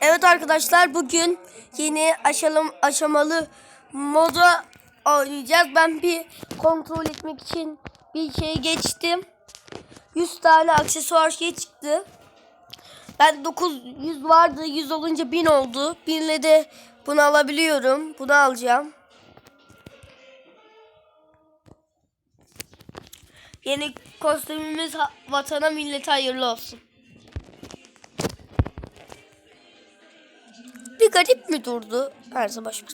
Evet arkadaşlar bugün yeni aşalım, aşamalı moda oynayacağız. Ben bir kontrol etmek için bir şey geçtim. 100 tane aksesuar şey çıktı. Ben 900 vardı. 100 olunca 1000 oldu. 1000 ile de bunu alabiliyorum. Bunu alacağım. Yeni kostümümüz vatana millete hayırlı olsun. Garip mi durdu? Her zaman boş ver.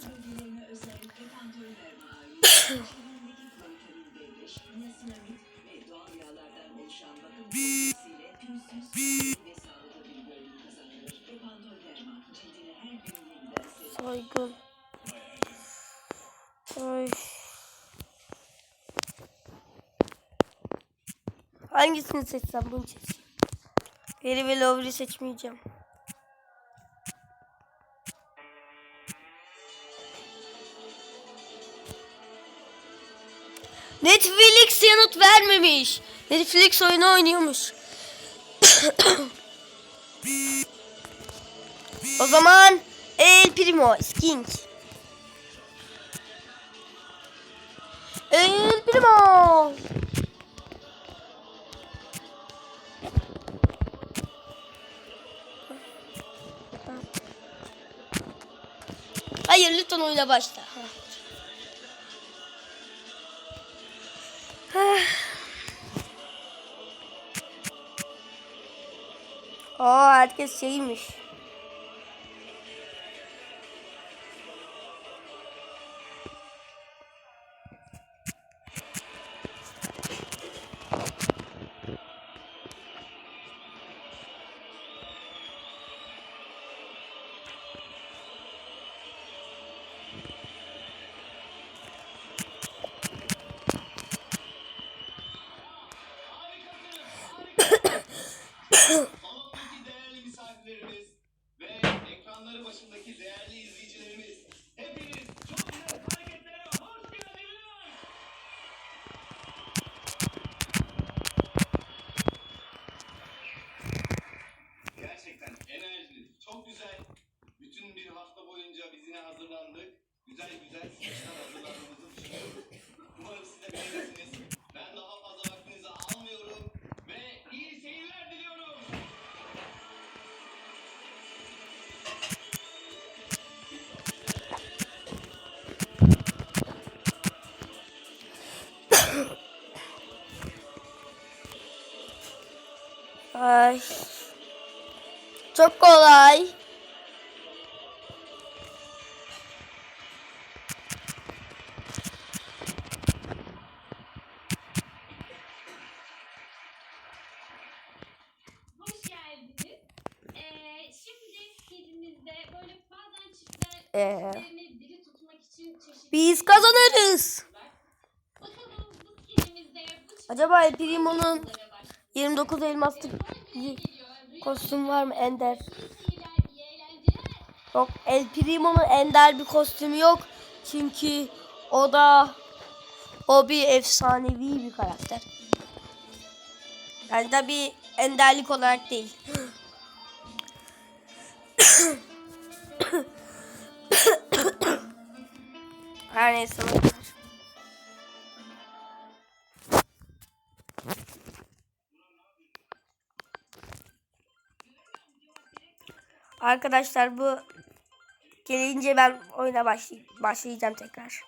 Saygı. Ay. Hangisini seçsem bunu seçeyim. Geri ve Lovely seçmeyeceğim. Netflix yanıt vermemiş. Netflix oyunu oynuyormuş. o zaman El Primo Sking. El Primo. Hayır lütfen oyuna başla. Aa herkes şeymiş. Salondaki değerli misafirlerimiz ve ekranları başındaki değerli izleyicilerimiz hepiniz çok güzel hareketlere hoş geldiniz. Gerçekten enerjiniz çok güzel. Bütün bir hafta boyunca biz hazırlandık. Güzel güzel saçlar hazırlandığımızı düşünüyorum. Ay. Çok kolay. Ee, Ee? Biz kazanırız. Acaba El Primo'nun. 29 elmaslık bir kostüm var mı Ender? Yok El Primo'nun Ender bir kostümü yok. Çünkü o da o bir efsanevi bir karakter. Yani tabi enderlik olarak değil. Her neyse. Arkadaşlar bu gelince ben oyuna başlay başlayacağım tekrar.